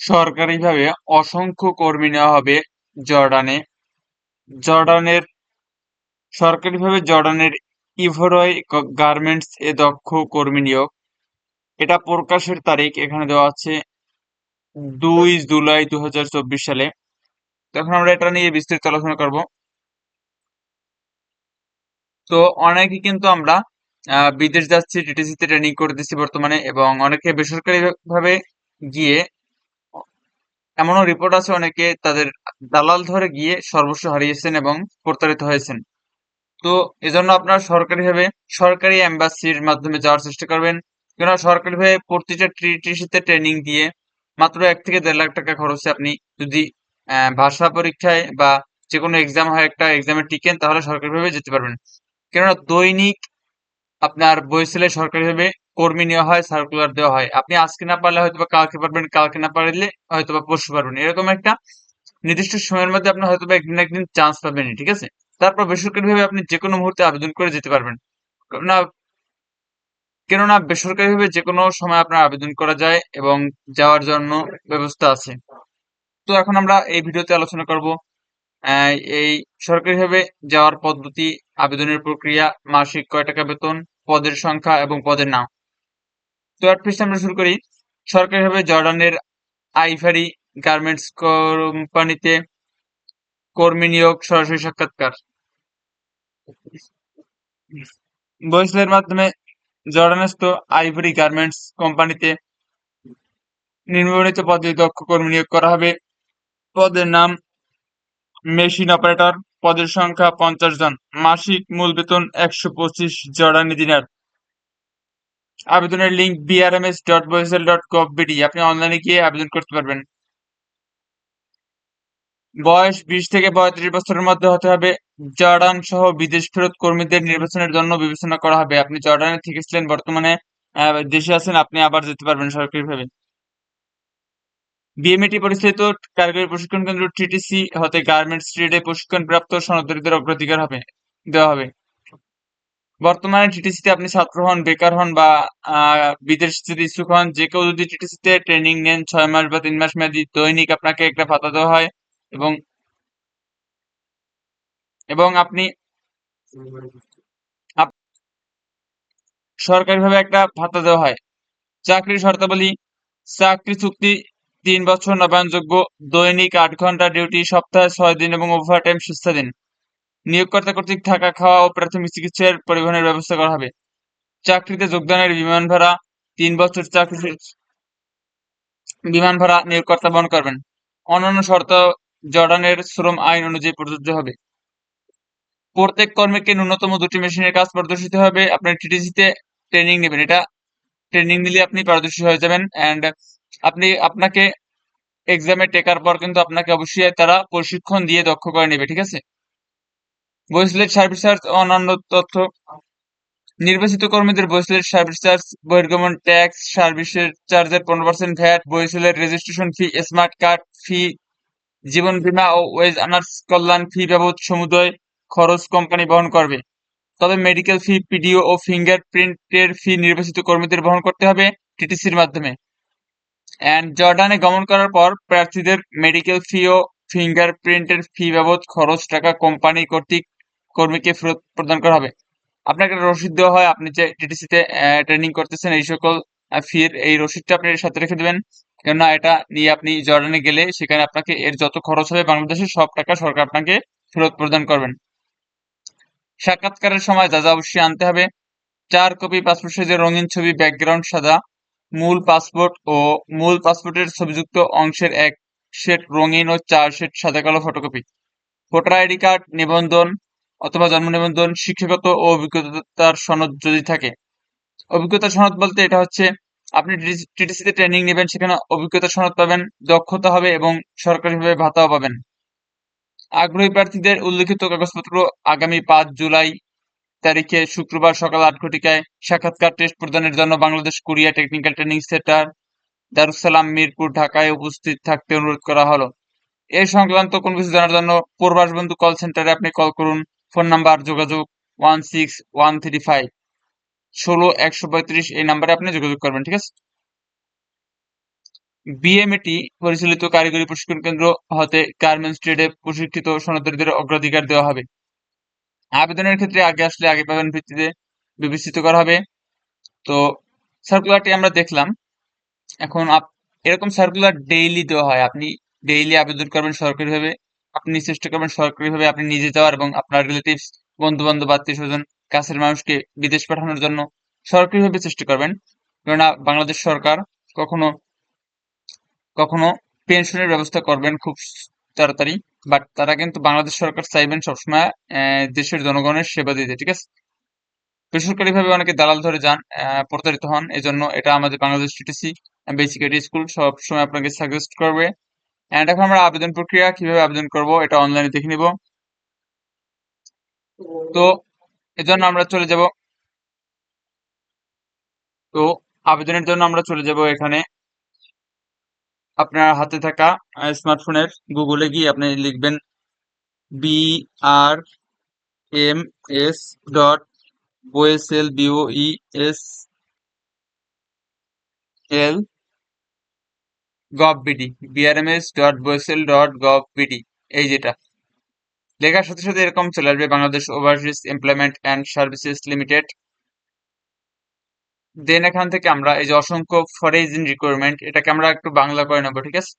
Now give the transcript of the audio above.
সরকারিভাবে অসংখ্য কর্মী নেওয়া হবে জর্ডানে। জর্ডানের, সরকারিভাবে জর্ডানের ইভরয় গার্মেন্টস এ দক্ষ কর্মী নিয়োগ। এটা প্রকাশের তারিখ এখানে দেওয়া আছে দুই জুলাই দু হাজার চব্বিশ সালে। তখন আমরা এটা নিয়ে বিস্তারিত আলোচনা করব। তো অনেকে কিন্তু আমরা বিদেশ যাচ্ছি, টিটিসিতে ট্রেনিং করতেছি বর্তমানে এবং অনেকে বেসরকারি ভাবে গিয়ে এমনও রিপোর্ট আছে অনেকে তাদের দালাল ধরে গিয়ে সর্বস্ব হারিয়েছেন এবং প্রতারিত হয়েছেন। তো এজন্য আপনারা সরকারিভাবে সরকারি এম্বাসির মাধ্যমে যাওয়ার চেষ্টা করবেন। কেননা সরকারিভাবে প্রতিটা টিটিসিতে ট্রেনিং দিয়ে মাত্র এক থেকে দেড় লাখ টাকা খরচে আপনি যদি ভাষা পরীক্ষায় বা যে কোনো এক্সাম হয় একটা এক্সামে টিকেন, তাহলে সরকারিভাবে যেতে পারবেন। কেননা দৈনিক আপনার বইসেলে সরকারিভাবে কর্মী নেওয়া হয় সার্কুলার দেওয়া হয়। আপনি আজকে না পারলে হয়তো কালকে পারবেন, কালকে না পারলে হয়তো বা পরশু পারবেন। এরকম একটা নির্দিষ্ট সময়ের মধ্যে আপনি হয়তো একদিন একদিন চান্স পাবেনই, ঠিক আছে? তারপর বেসরকারিভাবে আপনি যে কোনো মুহূর্তে আবেদন করে যেতে পারবেন। না কেননা বেসরকারিভাবে যে কোনো সময় আপনার আবেদন করা যায় এবং যাওয়ার জন্য ব্যবস্থা আছে। তো এখন আমরা এই ভিডিওতে আলোচনা করব এই সরকারিভাবে যাওয়ার পদ্ধতি, আবেদনের প্রক্রিয়া, মাসিক কয় টাকা বেতন, পদের সংখ্যা এবং পদের নাম। তো এট ফার্স্ট আমরা শুরু করি। সরকারিভাবে জর্ডানের আইভারি গার্মেন্টস কোম্পানিতে কর্মী নিয়োগ সরাসরি সাক্ষাৎকার। বয়সের মাধ্যমে জর্ডানস্থ আইভরি গার্মেন্টস কোম্পানিতে নিম্নবর্ণিত পদে দক্ষ কর্মী নিয়োগ করা হবে। পদের নাম মেশিন অপারেটর। পদের সংখ্যা পঞ্চাশ জন। মাসিক মূল বেতন একশো পঁচিশ জর্ডানি দিনার আবেদনের link BRMS dot BOESL dot gov BD আপনি অনলাইনে গিয়ে আবেদন করতে পারবেন। বয়স বিশ থেকে পঁয়ত্রিশ বছরের মধ্যে হতে হবে। জর্ডান সহ বিদেশ ফেরত কর্মীদের নির্বাচনের জন্য বিবেচনা করা হবে। আপনি জর্ডানে থেকেছিলেন, বর্তমানে দেশে আছেন, আপনি আবার যেতে পারবেন সরকারিভাবে। বিএমএটি পরিচালিত কারিগরি প্রশিক্ষণ কেন্দ্র টিটিসি হতে গার্মেন্টস ট্রেডে প্রশিক্ষণপ্রাপ্ত সনদরীদের অগ্রাধিকার হবে, দেওয়া হবে। বর্তমানে টিটিসিতে আপনি ছাত্র হন, বেকার হন বা বিদেশ যদি ইচ্ছুক হন, যে কেউ যদি টিটিসিতে ট্রেনিং নেন, ছয় মাস বা তিন মাস মেয়াদি, দৈনিক আপনাকে একটা ভাতা দেওয়া হয় এবং এবং আপনি আপ- সরকারিভাবে একটা ভাতা দেওয়া হয়। চাকরির শর্তাবলী, চাকরি চুক্তি, তিন বছর নবায়নযোগ্য, দৈনিক আট ঘণ্টা ডিউটি, সপ্তাহে ছয় দিন এবং ওভার টাইম দিন নিয়োগকর্তা কর্তৃক থাকা খাওয়া ও প্রাথমিক চিকিৎসার পরিবহনের ব্যবস্থা করা হবে। চাকরিতে যোগদানের বিমান ভাড়া তিন বছর চাকরি বিমান ভাড়া নিয়োগকর্তা বহন করবেন। অন্যান্য শর্ত, জর্ডানের শ্রম আইন অনুযায়ী প্রযোজ্য হবে। প্রত্যেক কর্মীকে ন্যূনতম দুটি মেশিনের কাজ প্রদর্শিত হবে। আপনি টিটিসিতে ট্রেনিং নেবেন। এটা ট্রেনিং নিলে আপনি পারদর্শী হয়ে যাবেন অ্যান্ড আপনি আপনাকে এক্সামে টেকার পর কিন্তু আপনাকে অবশ্যই তারা প্রশিক্ষণ দিয়ে দক্ষ করে নেবে, ঠিক আছে? বৈসলেট সার্ভিস চার্জ অন্যান্য তথ্য। নির্বাচিত কর্মীদের বৈসলেট সার্ভিস চার্জ বহির্গমন ট্যাক্স সার্ভিসের চার্জের পনেরো percent VAT, বৈসলের registration fee, smart card fee, জীবন বীমা ও ওয়েজ আনার্স কল্যাণ ফি বাবদ সমুদয় খরচ কোম্পানি বহন করবে। তবে মেডিকেল ফি, পিডিও ও ফিঙ্গার প্রিন্টের ফি নির্বাচিত কর্মীদের বহন করতে হবে টিটিসির মাধ্যমে। অ্যান্ড জর্ডানে গমন করার পর প্রার্থীদের মেডিকেল ফি ও ফিঙ্গার প্রিন্টের ফি বাবদ খরচ টাকা কোম্পানি কর্তৃক কর্মীকে ফেরত প্রদান করা হবে। আপনাকে একটা রসিদ দেওয়া হয়, আপনি যে টিটিসিতে ট্রেনিং করতেছেন, এই সকল ফির এই রসিদটা আপনি সাথে রেখে দেবেন। কেননা এটা নিয়ে আপনি জর্ডানে গেলে সেখানে আপনাকে এর যত খরচ হবে বাংলাদেশের সব টাকা সরকার আপনাকে ফেরত প্রদান করবেন। সাক্ষাৎকারের সময় যা যা অবশ্যই আনতে হবে। চার কপি পাসপোর্ট সাইজের রঙিন ছবি ব্যাকগ্রাউন্ড সাদা, মূল পাসপোর্ট ও মূল পাসপোর্টের ছবিযুক্ত অংশের এক সেট রঙিন ও চার সেট সাদা কালো ফটোকপি ভোটার আইডি কার্ড, নিবন্ধন অথবা জন্ম নিবন্ধন, শিক্ষাগত ও অভিজ্ঞতার সনদ যদি থাকে। অভিজ্ঞতা সনদ বলতে এটা হচ্ছে, আপনি টিটিসিতে ট্রেনিং নেবেন, সেখানে অভিজ্ঞতা সনদ পাবেন, দক্ষতা হবে এবং সরকারিভাবে ভাতাও পাবেন। আগ্রহী প্রার্থীদের উল্লিখিত কাগজপত্র আগামী পাঁচ জুলাই তারিখে শুক্রবার সকাল আট ঘটিকায় সাক্ষাৎকার টেস্ট প্রদানের জন্য Bangladesh Korea technical training centre, Darussalam, Mirpur, ঢাকায় উপস্থিত থাকতে অনুরোধ করা হলো। এ সংক্রান্ত কোনো কিছু জানার জন্য পূর্বাস বন্ধু কল সেন্টারে আপনি কল করুন। ফোন নাম্বার, যোগাযোগ one six one three five ষোলো একশো পঁয়ত্রিশ, এই নাম্বারে আপনি যোগাযোগ করবেন, ঠিক আছে? বিএমএটি পরিচালিত কারিগরি প্রশিক্ষণ কেন্দ্র হতে গার্মেন্টস ট্রেডে প্রশিক্ষিত সনদীদের অগ্রাধিকার দেওয়া হবে। আবেদনের ক্ষেত্রে আগে আসলে আগে পাবেন ভিত্তিতে বিবেচিত করা হবে। তো সার্কুলারটি আমরা দেখলাম। এখন এরকম সার্কুলার ডেইলি দেওয়া হয়। আপনি ডেইলি আবেদন করবেন সরকারিভাবে। আপনি চেষ্টা করবেন সরকারিভাবে আপনি নিজে যাওয়ার এবং আপনার রিলেটিভস বন্ধু বান্ধব আত্মীয় স্বজন, কাছের মানুষকে বিদেশ পাঠানোর জন্য সরকারিভাবে চেষ্টা করবেন। কেননা বাংলাদেশ সরকার কখনো কখনো পেনশনের ব্যবস্থা করবেন খুব তাড়াতাড়ি বাট তারা কিন্তু বাংলাদেশ সরকার চাইবেন সবসময় দেশের জনগণের সেবা দিতে, ঠিক আছে? বেসরকারি ভাবে অনেকে দালাল ধরে যান প্রতারিত হন, এজন্য এটা আমাদের বাংলাদেশ টিটিসি বেসিক্যালি স্কুল সব সময় আপনাকে সাজেস্ট করবে। এন্ড এখন আমরা আবেদন প্রক্রিয়া, কীভাবে আবেদন করব এটা অনলাইনে দেখে নিব। তো এজন্য আমরা চলে যাব। তো আবেদনের জন্য আমরা চলে যাব এখানে। আপনার হাতে থাকা স্মার্টফোনের গুগলে গিয়ে আপনি লিখবেন B R M S dot OSL BOE S L gov BD এই যেটা। লেখার সাথে সাথে এরকম চলে আসবে Bangladesh overseas employment and services limited then এখান থেকে আমরা এই যে অসংখ্য ফরেজ ইন রিকোয়ারমেন্ট এটাকে আমরা একটু বাংলা করে নেব, ঠিক আছে?